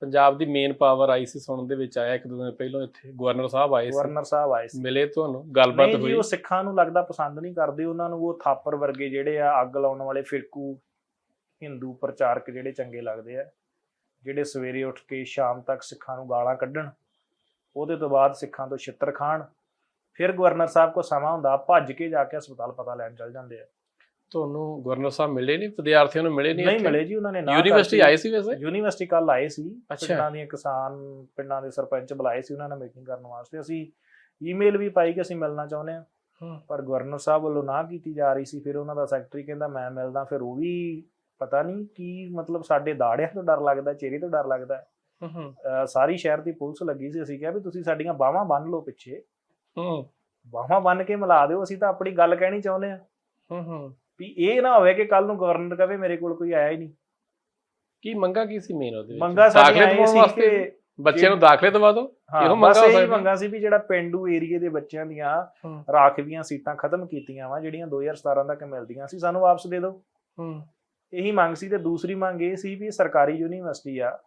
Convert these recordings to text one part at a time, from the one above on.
ਪੰਜਾਬ ਦੀ main power ਆਈ ਸੀ ਸੁਣਨ ਦੇ ਵਿੱਚ ਆਇਆ ਇੱਕ ਦੋ ਦਿਨ ਪਹਿਲਾਂ ਇੱਥੇ ਗਵਰਨਰ ਸਾਹਿਬ ਆਏ ਸੀ। ਗਵਰਨਰ ਸਾਹਿਬ ਆਏ ਸੀ। ਮਿਲੇ ਤੁਹਾਨੂੰ? ਗੱਲਬਾਤ ਨਹੀਂ ਜੀ ਹੋਈ? ਉਹ ਸਿੱਖਾਂ ਨੂੰ ਲੱਗਦਾ ਪਸੰਦ ਨਹੀਂ ਕਰਦੇ ਉਹਨਾਂ ਨੂੰ ਉਹ ਥਾਪਰ ਵਰਗੇ ਜਿਹੜੇ ਆ ਅੱਗ ਲਾਉਣ ਵਾਲੇ ਫਿਰਕੂ ਹਿੰਦੂ ਪ੍ਰਚਾਰਕ ਜਿਹੜੇ ਚੰਗੇ ਲੱਗਦੇ ਆ ਜਿਹੜੇ ਸਵੇਰੇ ਉੱਠ ਕੇ ਸ਼ਾਮ ਤੱਕ ਸਿੱਖਾਂ ਨੂੰ ਗਾਲਾਂ ਕੱਢਣ ਉਹਦੇ ਤੋਂ ਬਾਅਦ ਸਿੱਖਾਂ ਤੋਂ ਛਿੱਤਰ ਖਾਣ ਫਿਰ ਗਵਰਨਰ ਸਾਹਿਬ ਕੋ ਸਮਾਂ ਹੁੰਦਾ ਭੱਜ ਕੇ ਜਾ ਕੇ ਹਸਪਤਾਲ ਪਤਾ ਲੈਣ ਚਲ ਜਾਂਦੇ ਆ। ਤੁਹਾਨੂੰ ਗਵਰਨਰ ਸਾਹਿਬ ਮਿਲੇ ਨਹੀਂ ਵਿਦਿਆਰਥੀਆਂ ਨੂੰ ਮਿਲੇ ਨਹੀਂ ਨਹੀਂ? ਮਿਲੇ ਜੀ ਉਹਨਾਂ ਨੇ ਨਾ ਯੂਨੀਵਰਸਿਟੀ। ਆਏ ਸੀ ਵੈਸੇ? ਯੂਨੀਵਰਸਿਟੀ ਕੱਲ ਆਏ ਸੀ। ਪਿੰਡਾਂ ਦੀਆਂ ਕਿਸਾਨ ਪਿੰਡਾਂ ਦੇ ਸਰਪੰਚ ਬੁਲਾਏ ਸੀ ਉਹਨਾਂ ਨੇ ਮੀਟਿੰਗ ਕਰਨ ਵਾਸਤੇ। ਅਸੀਂ ਈਮੇਲ ਵੀ ਪਾਈ ਕਿ ਅਸੀਂ ਮਿਲਣਾ ਚਾਹੁੰਦੇ ਹਾਂ। ਪਰ ਗਵਰਨਰ ਸਾਹਿਬ ਵੱਲੋਂ ਨਾ ਕੀਤੀ ਜਾ ਰਹੀ ਸੀ ਫਿਰ ਉਹਨਾਂ ਦਾ ਸੈਕਟਰੀ ਕਹਿੰਦਾ ਮੈਂ ਮਿਲਦਾ। ਫਿਰ ਉਹ ਵੀ ਪਤਾ ਨਹੀਂ ਕੀ ਮਤਲਬ ਸਾਡੇ ਦਾੜਿਆਂ ਤੋਂ ਡਰ ਲੱਗਦਾ ਚਿਹਰੇ ਤੋਂ ਡਰ ਲੱਗਦਾ। ਸਾਰੀ ਸ਼ਹਿਰ ਦੀ ਪੁਲਿਸ ਲੱਗੀ ਸੀ। ਅਸੀਂ ਕਿਹਾ ਵੀ ਤੁਸੀਂ ਸਾਡੀਆਂ ਬਾਹਾਂ ਬੰਨ ਲਓ ਪਿੱਛੇ। ਹੂੰ। ਬਾਹਾਂ ਬੰਨ ਕੇ ਮਿਲਾ ਦਿਓ ਅਸੀਂ ਤਾਂ ਆਪਣੀ ਗੱਲ ਕਹਿਣੀ ਚਾਹੁੰਦੇ ਹਾਂ। ਹੂੰ ਹੂੰ। ਵੀ ਇਹ ਨਾ ਹੋਵੇ ਕਿ ਕੱਲ ਨੂੰ ਗਵਰਨਰ ਕਹੇ ਮੇਰੇ ਕੋਲ ਕੋਈ ਆਇਆ ਹੀ ਨਹੀਂ। ਕੀ ਮੰਗਾ ਕੀ ਸੀ ਮੇਨ ਉਹਦੇ ਵਿੱਚ? ਮੰਗਾ ਸਾਡੀਆਂ ਦਾਖਲੇ ਇਹ ਸੀ ਕਿ ਬੱਚਿਆਂ ਨੂੰ ਦਾਖਲੇ ਦਵਾ ਦਿਓ? ਹਾਂ ਇਹੋ ਮੰਗਾਂ ਹੋ ਇਹੀ ਸਕਦੀਆਂ। ਮੰਗਾ ਸੀ ਵੀ ਜਿਹੜਾ ਪਿੰਡੂ ਏਰੀਏ ਦੇ ਬੱਚਿਆਂ ਦੀਆਂ ਹੂੰ। ਰਾਖਵੀਆਂ ਸੀਟਾਂ ਖਤਮ ਕੀਤੀਆਂ ਵਾ ਜਿਹੜੀਆਂ 2017 ਤੱਕ ਮਿਲਦੀਆਂ ਸੀ ਸਾਨੂੰ ਵਾਪਸ ਦੇ ਦਿਓ। ਹੂੰ। ਇਹੀ ਮੰਗ ਸੀ ਤੇ ਦੂਸਰੀ ਮੰਗ ਇਹ ਸੀ ਵੀ ਸਰਕਾਰੀ ਯੂਨੀਵਰਸਿਟੀ ਆ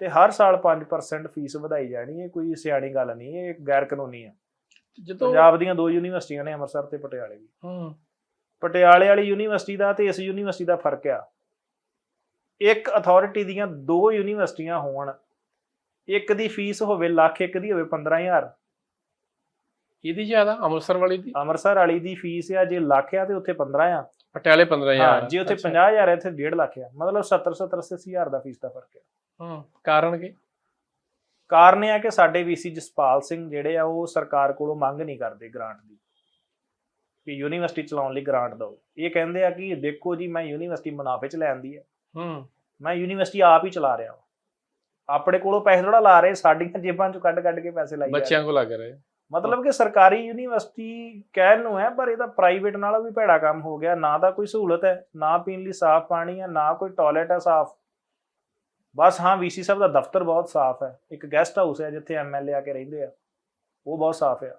ਤੇ ਹਰ ਸਾਲ 5% ਫੀਸ ਵਧਾਈ ਜਾਣੀ ਇਹ ਕੋਈ ਸਿਆਣੀ ਗੱਲ ਨਹੀਂ ਇਹ ਗੈਰ ਕਾਨੂੰਨੀ ਆ। ਜਦੋਂ ਪੰਜਾਬ ਦੀਆਂ ਦੋ ਯੂਨੀਵਰਸਿਟੀਆਂ ਨੇ ਅੰਮ੍ਰਿਤਸਰ ਤੇ ਪਟਿਆਲੇ ਦੀ ਹੂੰ। ਪਟਿਆਲੇ ਵਾਲੀ ਯੂਨੀਵਰਸਿਟੀ ਦਾ ਤੇ ਇਸ ਯੂਨੀਵਰਸਿਟੀ ਦਾ ਫ਼ਰਕ ਆ। ਇੱਕ ਅਥਾਰਟੀ ਦੀਆਂ ਦੋ ਯੂਨੀਵਰਸਿਟੀਆਂ ਹੋਣ ਇੱਕ ਦੀ ਫੀਸ ਹੋਵੇ ਲੱਖ ਇੱਕ ਦੀ ਹੋਵੇ 15000 ਇਹਦੀ ਜ਼ਿਆਦਾ? ਅੰਮ੍ਰਿਤਸਰ ਵਾਲੀ ਦੀ? ਅੰਮ੍ਰਿਤਸਰ ਵਾਲੀ ਦੀ ਫੀਸ ਆ ਜੇ ਲੱਖ ਆ ਤੇ ਉੱਥੇ 15 ਆ। ਪਟਿਆਲੇ 15000 ਹਾਂ ਜੇ ਉੱਥੇ 50000 ਆ ਇੱਥੇ 1.5 ਲੱਖ ਆ। ਮਤਲਬ 70 70 80000 ਦਾ ਫੀਸ ਦਾ ਫ਼ਰਕ ਆ। ਹੂੰ ਕਾਰਨ ਕੀ? ਕਾਰਨ ਇਹ ਆ ਕਿ ਸਾਡੇ ਵੀਸੀ ਜਸਪਾਲ ਸਿੰਘ ਜਿਹੜੇ ਆ ਉਹ ਸਰਕਾਰ ਕੋਲੋਂ ਮੰਗ ਨਹੀਂ ਕਰਦੇ ਗ੍ਰਾਂਟ ਦੀ। ਕਿ ਯੂਨੀਵਰਸਿਟੀ ਚਲਾਉਣ ਲਈ ਗ੍ਰਾਂਟ ਦਿਓ। ਇਹ ਕਹਿੰਦੇ ਆ ਕਿ ਦੇਖੋ ਜੀ ਮੈਂ ਯੂਨੀਵਰਸਿਟੀ ਮੁਨਾਫੇ ਚ ਲੈਂਦੀ ਹੈ ਹੂੰ। ਮੈਂ ਯੂਨੀਵਰਸਿਟੀ ਆਪ ਹੀ ਚਲਾ ਰਿਹਾ ਆਪਣੇ ਕੋਲੋਂ ਪੈਸੇ ਥੋੜਾ ਲਾ ਰਹੇ ਸਾਡੀਆਂ ਜੇਬਾਂ ਚੋਂ ਕੱਢ ਕੱਢ ਕੇ ਪੈਸੇ ਲਾਈ ਬੱਚਿਆਂ ਕੋ ਲੱਗ ਰਹੇ। ਮਤਲਬ ਕਿ ਸਰਕਾਰੀ ਯੂਨੀਵਰਸਿਟੀ ਕਹਿਣ ਨੂੰ ਹੈ ਪਰ ਇਹਦਾ ਪ੍ਰਾਈਵੇਟ ਨਾਲੋਂ ਵੀ ਭੈੜਾ ਕੰਮ ਹੋ ਗਿਆ। ਨਾ ਤਾਂ ਕੋਈ ਸਹੂਲਤ ਹੈ ਨਾ ਪੀਣ ਲਈ ਸਾਫ਼ ਪਾਣੀ ਹੈ ਨਾ ਕੋਈ ਟਾਇਲਟ ਹੈ ਸਾਫ਼। ਬਸ ਹਾਂ ਵੀਸੀ ਸਾਹਿਬ ਦਾ ਦਫ਼ਤਰ ਬਹੁਤ ਸਾਫ਼ ਹੈ। ਇੱਕ ਗੈਸਟ ਹਾਊਸ ਹੈ ਜਿੱਥੇ ਐਮਐਲਏ ਆ ਕੇ ਰਹਿੰਦੇ ਆ। ਉਹ ਬਹੁਤ ਸਾਫ਼ ਹੈ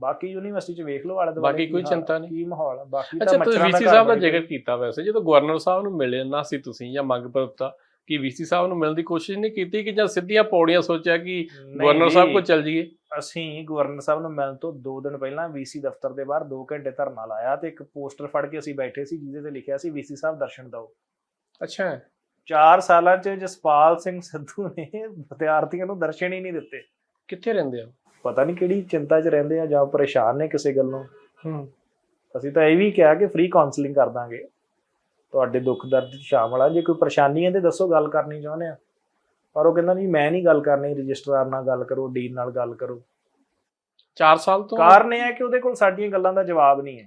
ਬਾਕੀ ਯੂਨੀਵਰਸਿਟੀ ਚ ਵੇਖ ਲਓ ਆਲੇ ਦੁਆਲੇ ਬਾਕੀ ਕੋਈ ਚਿੰਤਾ ਨਹੀਂ। ਕੀ ਮਾਹੌਲ ਹੈ ਬਾਕੀ ਤਾਂ ਅੱਛਾ ਤੁਸੀਂ ਮੱਛਰਾਂ ਵੀਸੀ ਘਰ ਸਾਹਿਬ ਦਾ ਜ਼ਿਕਰ। ਕੀਤਾ ਵੈਸੇ ਜਦੋਂ ਗਵਰਨਰ ਸਾਹਿਬ ਨੂੰ ਮਿਲੇ ਨਾ ਸੀ ਤੁਸੀਂ ਜਾਂ ਮੰਗ ਪੱਤਾ ਕਿ ਵੀਸੀ ਸਾਹਿਬ ਨੂੰ ਮਿਲਣ ਦੀ ਕੋਸ਼ਿਸ਼ ਨਹੀਂ ਕੀਤੀ ਕਿ ਜਾਂ ਸਿੱਧੀਆਂ ਪੌੜੀਆਂ ਸੋਚਿਆ ਕਿ ਗਵਰਨਰ ਸਾਹਿਬ ਕੋਲ ਚੱਲ ਜਾਈਏ? ਅਸੀਂ ਗਵਰਨਰ ਸਾਹਿਬ ਨੂੰ ਮਿਲਣ ਤੋਂ 2 ਦਿਨ ਪਹਿਲਾਂ ਵੀਸੀ ਦਫ਼ਤਰ ਦੇ ਬਾਹਰ 2 ਘੰਟੇ ਧਰਨਾ ਲਾਇਆ ਤੇ ਇੱਕ ਪੋਸਟਰ ਫੜ ਕੇ ਅਸੀਂ ਬੈਠੇ ਸੀ ਜਿਹਦੇ ਤੇ ਲਿਖਿਆ ਸੀ ਵੀਸੀ ਸਾਹਿਬ ਦਰਸ਼ਨ ਦਿਓ। ਅੱਛਾ। 4 ਸਾਲਾਂ 'ਚ ਜਸਪਾਲ ਸਿੰਘ ਸਿੱਧੂ ਨੇ ਵਿਦਿਆਰਥੀਆਂ ਨੂੰ ਦਰਸ਼ਨ ਹੀ ਨਹੀਂ ਦਿੱਤੇ। ਕਿੱਥੇ ਰਹਿੰਦੇ ਆ? ਪਤਾ ਨਹੀਂ ਕਿਹੜੀ ਚਿੰਤਾ 'ਚ ਰਹਿੰਦੇ ਆ ਜਾਂ ਪਰੇਸ਼ਾਨ ਨੇ ਕਿਸੇ ਗੱਲੋਂ। ਹੂੰ। ਅਸੀਂ ਤਾਂ ਇਹ ਵੀ ਕਿਹਾ ਕਿ ਫ੍ਰੀ ਕਾਉਂਸਲਿੰਗ ਕਰ ਦਾਂਗੇ। ਤੁਹਾਡੇ ਦੁੱਖ ਦਰਦ ਸ਼ਾਮਲ ਆ। ਜੇ ਕੋਈ ਪਰੇਸ਼ਾਨੀ ਹੈ ਤੇ ਦੱਸੋ ਗੱਲ ਕਰਨੀ ਚਾਹੁੰਦੇ ਆ। ਪਰ ਉਹ ਕਹਿੰਦਾ ਨਹੀਂ ਮੈਂ ਨਹੀਂ ਗੱਲ ਕਰਨੀ ਰਜਿਸਟਰਾਰ ਨਾਲ ਗੱਲ ਕਰੋ ਡੀਨ ਨਾਲ ਗੱਲ ਕਰੋ। 4 ਸਾਲ ਤੋਂ ਕਾਰਨ ਇਹ ਹੈ ਕਿ ਉਹਦੇ ਕੋਲ ਸਾਡੀਆਂ ਗੱਲਾਂ ਦਾ ਜਵਾਬ ਨਹੀਂ ਹੈ।